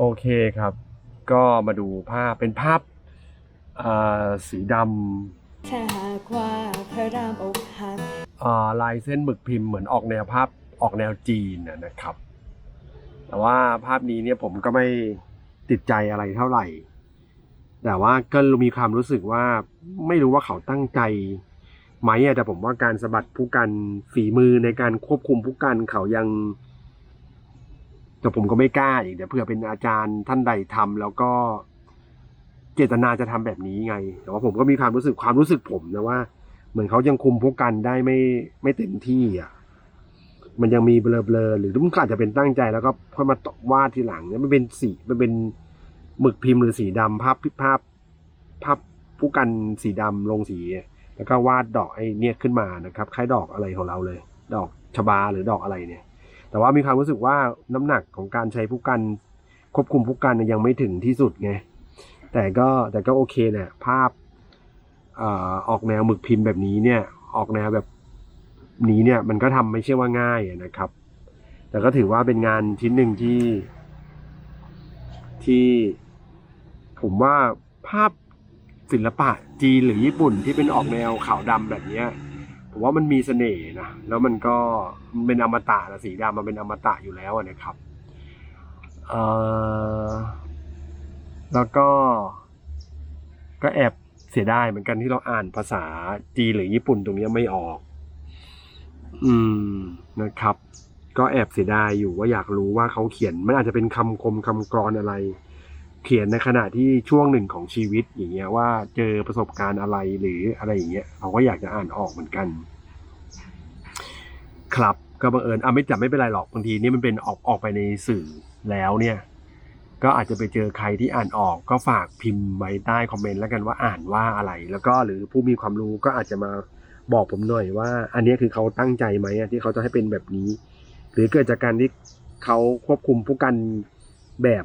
โอเคครับ ก็มาดูภาพเป็นภาพอ่าสีดถ้าหากว่าพระรามอกหักำอ่าลายเส้นหมึกพิมพ์เหมือนออกแนวภาพออกแนวจีนนะนะครับ แต่ว่าภาพนี้เนี่ยผมก็ไม่ติดใจอะไรเท่าไหร่ แต่ว่าก็มีความรู้สึกว่าไม่รู้ว่าเขาตั้งใจไหมอะแต่ผมว่าการสะบัดผู้กันฝีมือในการควบคุมผู้กันเขายัง แต่ผมก็ไม่กล้าอีกเดี๋ยวเผื่อเป็นอาจารย์ท่านใดทำแล้วก็เจตนาจะทำแบบนี้ไง แต่ว่าผมก็มีความรู้สึกความรู้สึกผมนะว่า เหมือนเขายังคุมผู้กันได้ไม่ไม่เต็มที่อะมันยังมีเบลอๆหรือมันก็อาจจะเป็นตั้งใจแล้วก็ค่อยมาวาดทีหลังเนี่ยมันเป็นสีมันเป็นหมึกพิมพ์หรือสีดำภาพภาพภาพผู้กันสีดำลงสี แล้วก็วาดดอกไอ้เนี่ยขึ้นมานะครับคล้ายดอกอะไรของเราเลย ดอกชบาหรือดอกอะไรเนี่ย แต่ว่ามีความรู้สึกว่าน้ำหนักของการใช้ผู้กัน ควบคุมผู้กันยังไม่ถึงที่สุดไงแต่ก็แต่ก็โอเคเนี่ยภาพอออกแนวหมึกพิมพ์แบบนี้เนี่ย ออกแนวแบบนี้เนี่ยมันก็ทำไม่ใช่ว่าง่ายนะครับ แต่ก็ถือว่าเป็นงานชิ้นหนึ่งที่ ที่ ผมว่าภาพศิลปะจีนหรือญี่ปุ่นที่เป็นออกแนวขาวดำแบบนี้ ผมว่ามันมีเสน่ห์นะแล้วมันก็มันเป็นอมตะนะสีดำมันเป็นอมตะอยู่แล้วนะครับเออแล้วก็ ก็แอบเสียดายเหมือนกันที่เราอ่านภาษาจีนหรือญี่ปุ่นตรงนี้ไม่ออก อืมนะครับ ก็แอบเสียดายอยู่ว่าอยากรู้ว่าเขาเขียน มันอาจจะเป็นคำคมคำกรอนอะไร เขียนในขณะที่ช่วงหนึ่งของชีวิตอย่างเงี้ยว่าเจอประสบการณ์อะไรหรืออะไรอย่างเงี้ยเขาก็อยากจะอ่านออกเหมือนกัน ครับก็บังเอิญอะไม่จับไม่เป็นไรหรอกบางทีนี่มันเป็นออกออกไปในสื่อแล้วเนี่ย ก็อาจจะไปเจอใครที่อ่านออกก็ฝากพิมพ์ไว้ใต้คอมเมนต์แล้วกันว่าอ่านว่าอะไร แล้วก็หรือผู้มีความรู้ก็อาจจะมาบอกผมหน่อยว่า อันนี้คือเขาตั้งใจไหมที่เขาจะให้เป็นแบบนี้ หรือเกิดจากการที่เขาควบคุมผู้กันแบบ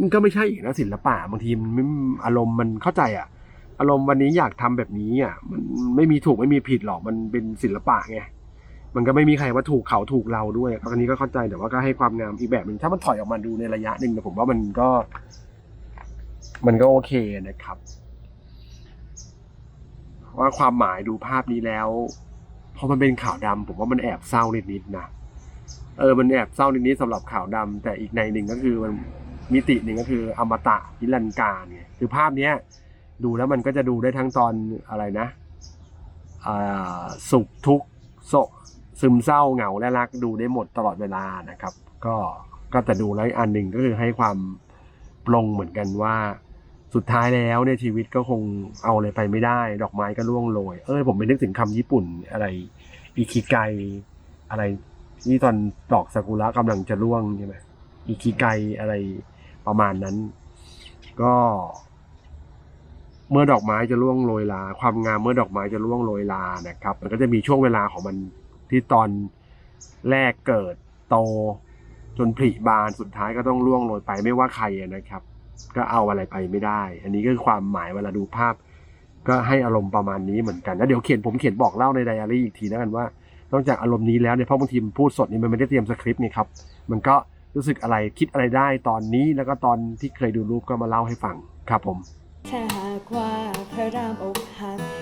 มันก็ไม่ใช่อีกนะศิลปะบางทีมันมอารมณ์มันเข้าใจอะอารมณ์วันนี้อยากทำแบบนี้อะ มันไม่มีถูกไม่มีผิดหรอกมันเป็นศิลปะไงมันก็ไม่มีใครว่าถูกเขาถูกเราด้วยอันนี้ก็เข้าใจแต่ว่าก็ให้ความงามอีกแบบหนึ่งถ้ามันถอยออกมาดูในระยะหนึ่งแต่ผมว่ามันก็ มันก็โอเคนะครับว่าความหมายดูภาพนี้แล้วพอมันเป็นขาวดำผมว่ามันแอบเศร้านิดๆนะเออมันแอบเศร้านิดๆสำหรับขาวดำแต่อีกในหนึ่งก็คือมัน มิติหนึ่งก็คืออมตะนิรันดร์การไงคือภาพเนี้ยดูแล้วมันก็จะดูได้ทั้งตอนอะไรนะอ่าสุขทุกข์โศกซึมเศร้าเหงาและรักดูได้หมดตลอดเวลานะครับ ก็ก็แต่ดูแล้วอันหนึ่งก็คือให้ความปลงเหมือนกันว่า สุดท้ายแล้วเนี่ยชีวิตก็คงเอาอะไรไปไม่ได้ ดอกไม้ก็ร่วงโรยเออผมไปนึกถึงคำญี่ปุ่นอะไรอิคิไกอะไรนี่ตอนดอกซากุระกำลังจะร่วงใช่ไหมอิคิไกอะไร ประมาณนั้น ก็ เมื่อดอกไม้จะร่วงโรยลา ความงามเมื่อดอกไม้จะร่วงโรยลานะครับ มันก็จะมีช่วงเวลาของมันที่ตอนแรกเกิดโตจนผลิบานสุดท้ายก็ต้องร่วงโรยไปไม่ว่าใครนะครับ ก็เอาอะไรไปไม่ได้ อันนี้ก็คือความหมายเวลาดูภาพ ก็ให้อารมณ์ประมาณนี้เหมือนกันแล้วเดี๋ยวเขียนผมเขียนบอกเล่าในไดอารี่อีกทีแล้วกันว่านอกจากอารมณ์นี้แล้วเนี่ยเพราะบางทีมันพูดสดนี่มันไม่ได้เตรียมสคริปต์นี่ครับมันก็ รู้สึกอะไรคิดอะไรได้ตอนนี้แล้วก็ตอนที่เคยดูรูปก็มาเล่าให้ฟังครับผมถ้าหากว่าพระรามอก